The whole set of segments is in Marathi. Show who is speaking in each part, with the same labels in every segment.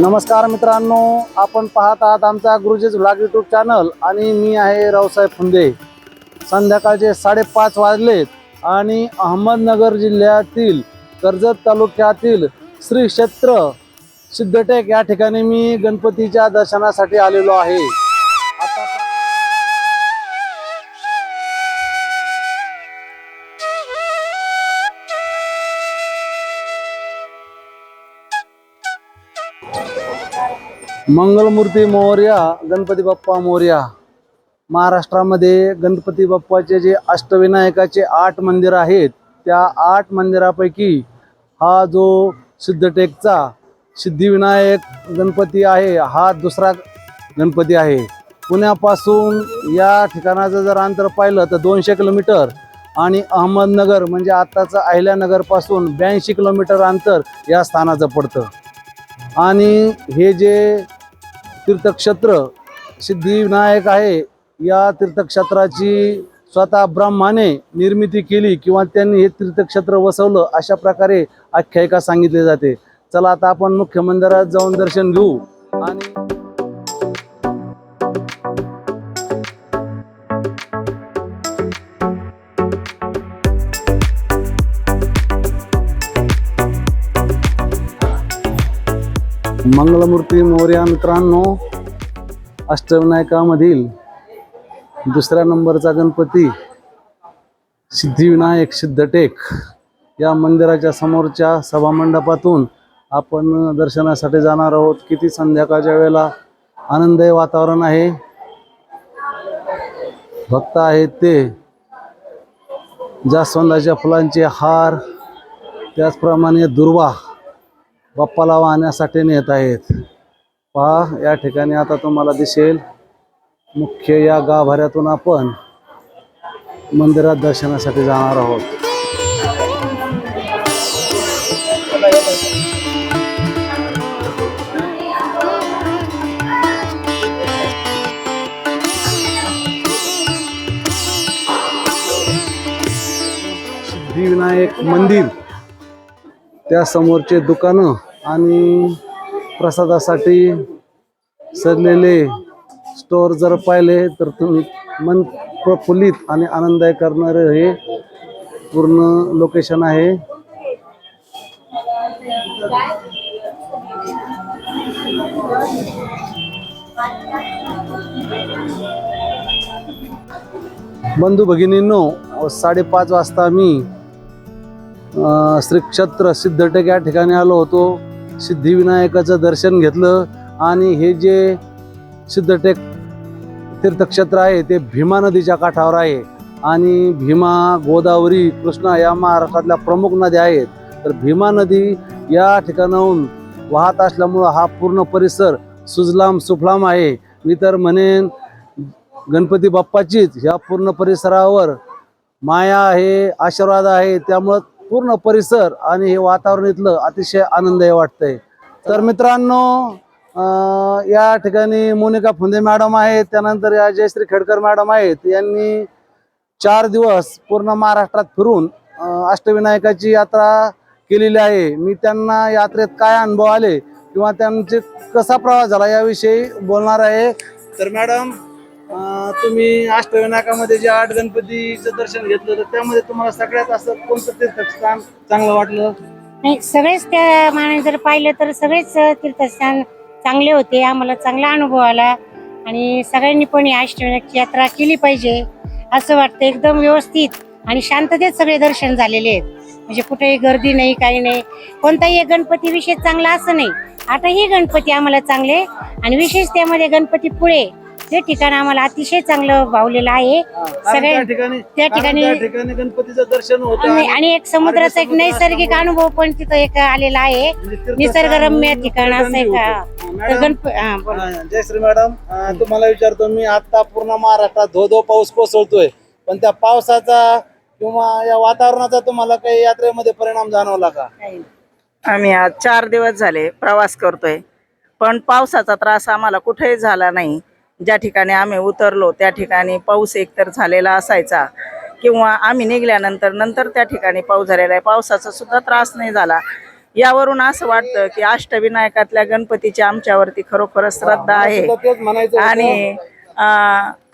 Speaker 1: नमस्कार मित्रांनो आपण पाहत आहात आमचा गुरुजीज व्लॉग यूट्यूब चॅनल आणि मी आहे रावसाहेब फुंदे. संध्याकाळचे साडेपाच वाजलेत आणि अहमदनगर जिल्ह्यातील कर्जत तालुक्यातील श्री क्षेत्र सिद्धटेक या ठिकाणी मी गणपतीच्या दर्शनासाठी आलेलो आहे. मंगलमूर्ती मोर्या गणपती बाप्पा मोर्या. महाराष्ट्रामध्ये गणपती बाप्पाचे जे अष्टविनायकाचे आठ मंदिर आहेत त्या आठ मंदिरापैकी हा जो सिद्धटेकचा सिद्धिविनायक गणपती आहे हा दुसरा गणपती आहे. पुण्यापासून या ठिकाणाचं जर अंतर पाहिलं तर दोनशे किलोमीटर आणि अहमदनगर म्हणजे आत्ताचं अहिल्यानगरपासून ब्याऐंशी किलोमीटर अंतर या स्थानाचं पडतं. आणि हे जे तीर्थक्षेत्र सिद्धिविनायक आहे. या तीर्थक्षेत्राची स्वतः ब्रह्माने निर्मिती केली किंवा त्यांनी हे तीर्थक्षेत्र वसवलं अशा प्रकारे आख्यायिका सांगितली जाते. चला आता आपण मुख्य मंदिरात जाऊन दर्शन घेऊ आणि मंगलमूर्ती मोर्या मित्रांनो अष्टविनायकामधील दुसऱ्या नंबरचा गणपती सिद्धिविनायक सिद्धटेक या मंदिराच्या समोरच्या सभामंडपातून आपण दर्शनासाठी जाणार आहोत. किती संध्याकाळच्या वेळेला आनंददायी वातावरण आहे. भक्त आहेत ते. जास्वंदाच्या फुलांचे हार त्याचप्रमाणे दुर्वा बाप्पाला वाहण्यासाठी नेत आहेत. पहा या ठिकाणी आता तुम्हाला दिसेल मुख्य या गाभाऱ्यातून आपण मंदिरात दर्शनासाठी जाणार आहोत. सिद्धिविनायक मंदिर. त्या समोरचे दुकानं आणि प्रसादासाठी सजलेले स्टोअर जर पाहिले तर तुम्ही मन प्रफुल्लित आणि आनंददायक करणारे हे पूर्ण लोकेशन आहे. बंधू भगिनींनो साडेपाच वाजता मी श्रीक्षेत्र सिद्धटेक या ठिकाणी आलो होतो. सिद्धिविनायकाचं दर्शन घेतलं आणि हे जे सिद्धटेक तीर्थक्षेत्र आहे ते भीमा नदीच्या काठावर आहे. आणि भीमा गोदावरी कृष्णा या महाराष्ट्रातल्या प्रमुख नद्या आहेत. तर भीमा नदी या ठिकाणाहून वाहत असल्यामुळं हा पूर्ण परिसर सुजलाम सुफलाम आहे. मी तर म्हणेन गणपती बाप्पाचीच ह्या पूर्ण परिसरावर माया आहे आशीर्वाद आहे. त्यामुळं पूर्ण परिसर आणि हे वातावरण इथलं अतिशय आनंददायी वाटतंय. तर मित्रांनो या ठिकाणी मोनिका फुंदे मॅडम आहेत त्यानंतर या जयश्री खेडकर मॅडम आहेत. यांनी चार दिवस पूर्ण महाराष्ट्रात फिरून अष्टविनायकाची यात्रा केलेली आहे. मी त्यांना यात्रेत काय अनुभव आले किंवा त्यांचे कसा प्रवास झाला याविषयी बोलणार आहे. तर मॅडम तुम्ही अष्टविनायकामध्ये जे आठ गणपतीचं दर्शन घेतलं तर त्यामध्ये तुम्हाला सगळ्यात असं कोणतं तीर्थस्थान चांगलं वाटलं?
Speaker 2: नाही सगळेच त्या मानाने जर पाहिलं तर सगळेच तीर्थस्थान चांगले होते. आम्हाला चांगला अनुभव आला. आणि सगळ्यांनी पण या अष्टविनायकची यात्रा केली पाहिजे असं वाटतं. एकदम व्यवस्थित आणि शांततेत सगळे दर्शन झालेले आहेत. म्हणजे कुठेही गर्दी नाही काही नाही. कोणताही गणपती विशेष चांगला असं नाही. आताही गणपती आम्हाला चांगले. आणि विशेष त्यामध्ये गणपती पुळे ते ठिकाण आम्हाला अतिशय चांगलं भावलेलं आहे. सगळे-
Speaker 1: त्या ठिकाणी
Speaker 2: त्या
Speaker 1: गणपतीचं दर्शन होतं
Speaker 2: आणि आणि एक समुद्राचा एक नैसर्गिक अनुभव. पण तिथं एक आलेला आहे.
Speaker 1: म्हणजे
Speaker 2: निसर्गरम्य ठिकाण असं आहे का
Speaker 1: होतं.
Speaker 2: तर
Speaker 1: मॅडम,
Speaker 2: गणप हा, बोला.
Speaker 1: अं, जयश्री मॅडम. तुम्हाला विचारतो मी आता पूर्ण महाराष्ट्रात धो धो पाऊस कोसळतोय. पण त्या पावसाचा किंवा या वातावरणाचा तुम्हाला काही यात्रेमध्ये परिणाम जाणवला का?
Speaker 3: आम्ही आज चार दिवस झाले प्रवास करतोय. पण पावसाचा त्रास आम्हाला कुठेही झाला नाही. ज्या ठिकाणी आम्ही उतरलो त्या ठिकाणी पाऊस एकतर झालेला असायचा किंवा आम्ही निघल्यानंतर नंतर त्या ठिकाणी पाऊस झालेला आहे. पावसाचा सुद्धा त्रास नाही झाला. यावरून असं वाटतं की अष्टविनायकातल्या गणपतीची आमच्यावरती खरोखरच श्रद्धा आहे. आणि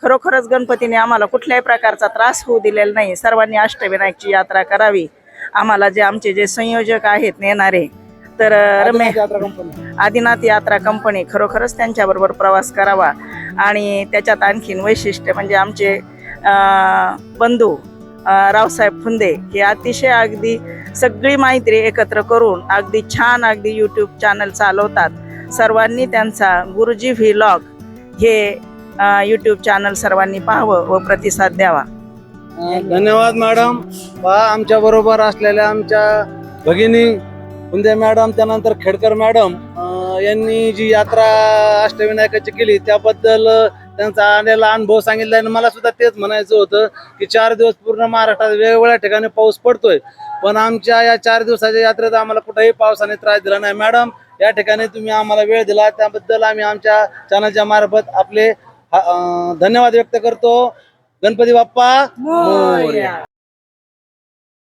Speaker 3: खरोखरच गणपतीने आम्हाला कुठल्याही प्रकारचा त्रास होऊ दिलेला नाही. सर्वांनी अष्टविनायकची यात्रा करावी. आम्हाला जे आमचे जे संयोजक आहेत नेणारे तर अं, रमे
Speaker 1: यात्रा कंपनी.
Speaker 3: आदिनाथ यात्रा कंपनी खरोखरच त्यांच्याबरोबर प्रवास करावा. आणि त्याच्यात आणखीन वैशिष्ट्य म्हणजे आमचे बंधू रावसाहेब फुंदे हे अतिशय अगदी सगळी माहिती एकत्र करून अगदी छान अगदी यूट्यूब चॅनल चालवतात. सर्वांनी त्यांचा गुरुजी व्हिलॉग हे यूट्यूब चॅनल सर्वांनी पाहावं व प्रतिसाद द्यावा.
Speaker 1: धन्यवाद मॅडम. पहा आमच्या बरोबर असलेल्या आमच्या भगिनी कुंदे मॅडम त्यानंतर खेडकर मॅडम यांनी जी यात्रा अष्टविनायकाची केली त्याबद्दल त्यांचा आलेला अनुभव सांगितला आणि मला सुद्धा तेच म्हणायचं होतं की चार दिवस पूर्ण महाराष्ट्रात वेगवेगळ्या ठिकाणी पाऊस पडतोय. पण आमच्या या चार दिवसाच्या यात्रेत आम्हाला कुठेही पावसाने त्रास दिला नाही. मॅडम या ठिकाणी तुम्ही आम्हाला वेळ दिला त्याबद्दल आम्ही आमच्या चॅनलच्या मार्फत आपले धन्यवाद व्यक्त करतो. गणपती बाप्पा